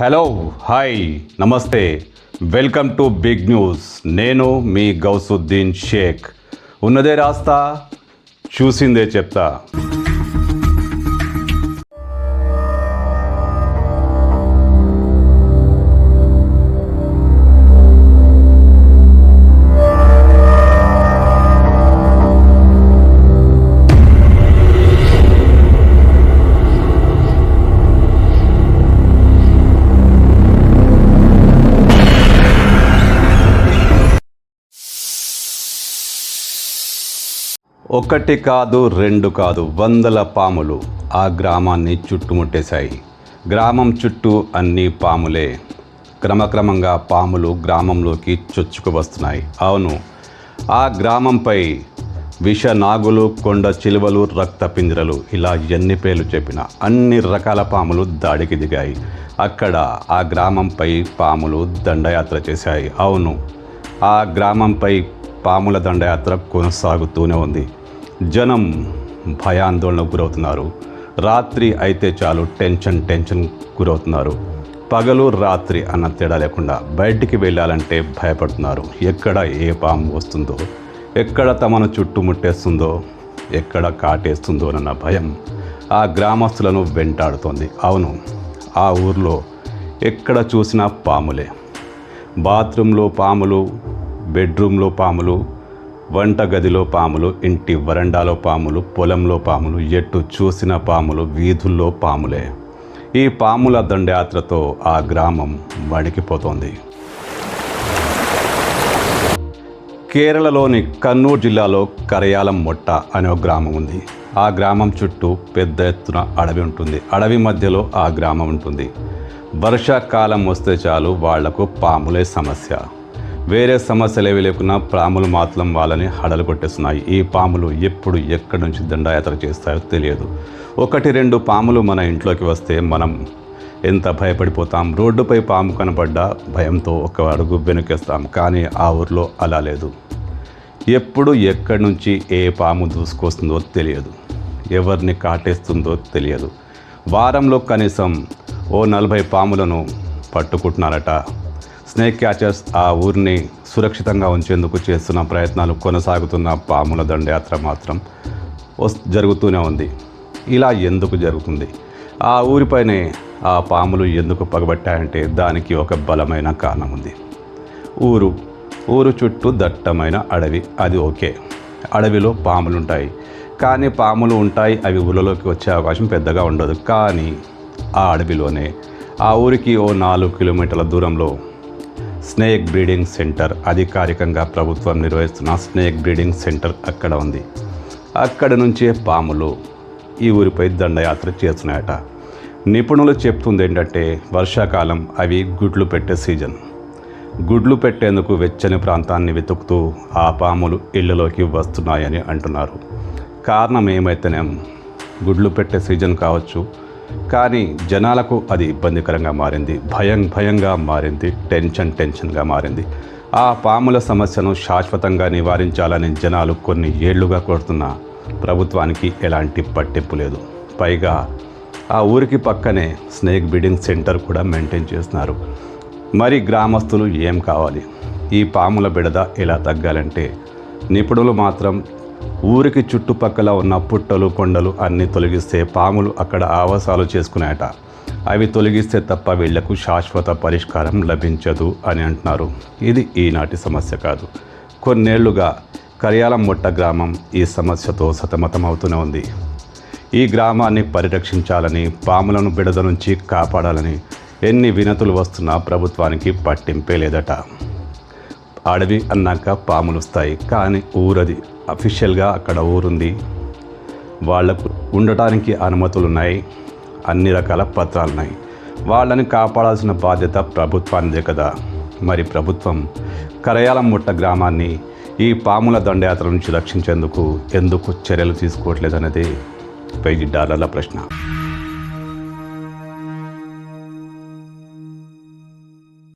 Hello hi నమస్తే. Welcome to big news. నేను మీ గౌసుద్దీన్ షేక్. ఉన్నదే రాస్తా చూసిందే చెప్తా. ఒకటి కాదు రెండు కాదు వందల పాములు ఆ గ్రామాన్ని చుట్టుముట్టేశాయి. గ్రామం చుట్టూ అన్ని పాములే. క్రమక్రమంగా పాములు గ్రామంలోకి చొచ్చుకు వస్తున్నాయి. అవును ఆ గ్రామంపై విష నాగులు కొండ చిలువలు రక్త పింజరలు ఇలా ఎన్ని పేర్లు చెప్పిన అన్ని రకాల పాములు దాడికి దిగాయి. అక్కడ ఆ గ్రామంపై పాములు దండయాత్ర చేశాయి. అవును ఆ గ్రామంపై పాముల దండయాత్ర కొనసాగుతూనే ఉంది. జనం భయాందోళనకు గురవుతున్నారు. రాత్రి అయితే చాలు టెన్షన్ టెన్షన్ గురవుతున్నారు. పగలు రాత్రి అన్న తేడా లేకుండా బయటికి వెళ్ళాలంటే భయపడుతున్నారు. ఎక్కడ ఏ పాము వస్తుందో ఎక్కడ తమను చుట్టుముట్టేస్తుందో ఎక్కడ కాటేస్తుందో అన్న భయం ఆ గ్రామస్తులను వెంటాడుతోంది. అవును ఆ ఊర్లో ఎక్కడ చూసినా పాములే. బాత్రూంలో పాములు బెడ్రూమ్లో పాములు వంట గదిలో పాములు ఇంటి వరండాలో పాములు పొలంలో పాములు ఎటు చూసిన పాములు వీధుల్లో పాములే. ఈ పాముల దండయాత్రతో ఆ గ్రామం వణికిపోతోంది కేరళలోని కన్నూరు జిల్లాలో కరయాలం మొట్ట అనే ఒక గ్రామం ఉంది. ఆ గ్రామం చుట్టూ పెద్ద ఎత్తున అడవి ఉంటుంది. అడవి మధ్యలో ఆ గ్రామం ఉంటుంది. వర్షాకాలం వస్తే చాలు వాళ్ళకు పాములే సమస్య. వేరే సమస్యలు ఏవి లేకున్నా పాములు మాత్రం వాళ్ళని హడలు కొట్టేస్తున్నాయి. ఈ పాములు ఎప్పుడు ఎక్కడి నుంచి దండయాత్ర చేస్తాయో తెలియదు. ఒకటి రెండు పాములు మన ఇంట్లోకి వస్తే మనం ఎంత భయపడిపోతాం? రోడ్డుపై పాము కనపడ్డా భయంతో ఒక అడుగు వెనుకేస్తాం కానీ ఆ ఊర్లో అలా లేదు. ఎప్పుడు ఎక్కడి నుంచి ఏ పాము దూసుకొస్తుందో తెలియదు. ఎవరిని కాటేస్తుందో తెలియదు. వారంలో కనీసం ఓ నలభై పాములను పట్టుకుంటున్నారట. స్నేక్ క్యాచర్స్ ఆ ఊరిని సురక్షితంగా ఉంచేందుకు చేస్తున్న ప్రయత్నాలు కొనసాగుతున్న పాముల దండయాత్ర మాత్రం జరుగుతూనే ఉంది. ఇలా ఎందుకు జరుగుతుంది? ఆ ఊరిపైనే ఆ పాములు ఎందుకు పగబట్టాయంటే దానికి ఒక బలమైన కారణం ఉంది. ఊరు ఊరు చుట్టూ దట్టమైన అడవి అది ఓకే. అడవిలో పాములు ఉంటాయి కానీ పాములు ఉంటాయి అవి ఊళ్ళలోకి వచ్చే అవకాశం పెద్దగా ఉండదు. కానీ ఆ అడవిలోనే ఆ ఊరికి ఓ నాలుగు కిలోమీటర్ల దూరంలో స్నేక్ బ్రీడింగ్ సెంటర్ అధికారికంగా ప్రభుత్వం నిర్వహిస్తున్న స్నేక్ బ్రీడింగ్ సెంటర్ అక్కడ ఉంది. అక్కడ నుంచే పాములు ఈ ఊరిపై దండయాత్ర చేస్తున్నాయట. నిపుణులు చెప్తుంది ఏంటంటే వర్షాకాలం అవి గుడ్లు పెట్టే సీజన్. గుడ్లు పెట్టేందుకు వెచ్చని ప్రాంతాన్ని వెతుకుతూ ఆ పాములు ఇళ్ళలోకి వస్తున్నాయని అంటున్నారు. కారణం ఏమైతేనేం? గుడ్లు పెట్టే సీజన్ కావచ్చు కానీ జనాలకు అది ఇబ్బందికరంగా మారింది. భయం భయంగా మారింది. టెన్షన్ టెన్షన్గా మారింది. ఆ పాముల సమస్యను శాశ్వతంగా నివారించాలని జనాలు కొన్ని ఏళ్ళుగా కోరుతున్న ప్రభుత్వానికి ఎలాంటి పట్టింపు లేదు. పైగా ఆ ఊరికి పక్కనే స్నేక్ బీడింగ్ సెంటర్ కూడా మెయింటైన్ చేస్తున్నారు. మరి గ్రామస్తులు ఏం కావాలి? ఈ పాముల బిడద ఎలా తగ్గాలంటే నిపుణులు మాత్రం ఊరికి చుట్టుపక్కల ఉన్న పుట్టలు కొండలు అన్నీ తొలగిస్తే పాములు అక్కడ ఆవాసాలు చేసుకునేట. అవి తొలగిస్తే తప్ప వీళ్ళకు శాశ్వత పరిష్కారం లభించదు అని అంటున్నారు. ఇది ఈనాటి సమస్య కాదు. కొన్నేళ్ళుగా కరియాలం మొట్ట గ్రామం ఈ సమస్యతో సతమతమవుతూనే ఉంది. ఈ గ్రామాన్ని పరిరక్షించాలని పాములను బిడద నుంచి కాపాడాలని ఎన్ని వినతులు వస్తున్నా ప్రభుత్వానికి పట్టింపే లేదట. అడవి అన్నాక పాములు వస్తాయి కానీ ఊరది అఫీషియల్గా అక్కడ ఊరుంది. వాళ్ళకు ఉండటానికి అనుమతులు ఉన్నాయి అన్ని రకాల పత్రాలు ఉన్నాయి వాళ్ళని కాపాడాల్సిన బాధ్యత ప్రభుత్వానిదే కదా. మరి ప్రభుత్వం కరయాలం ముట్ట గ్రామాన్ని ఈ పాముల దండయాత్ర నుంచి రక్షించేందుకు ఎందుకు చర్యలు తీసుకోవట్లేదనేది వెయ్యి డాలర్ల ప్రశ్న.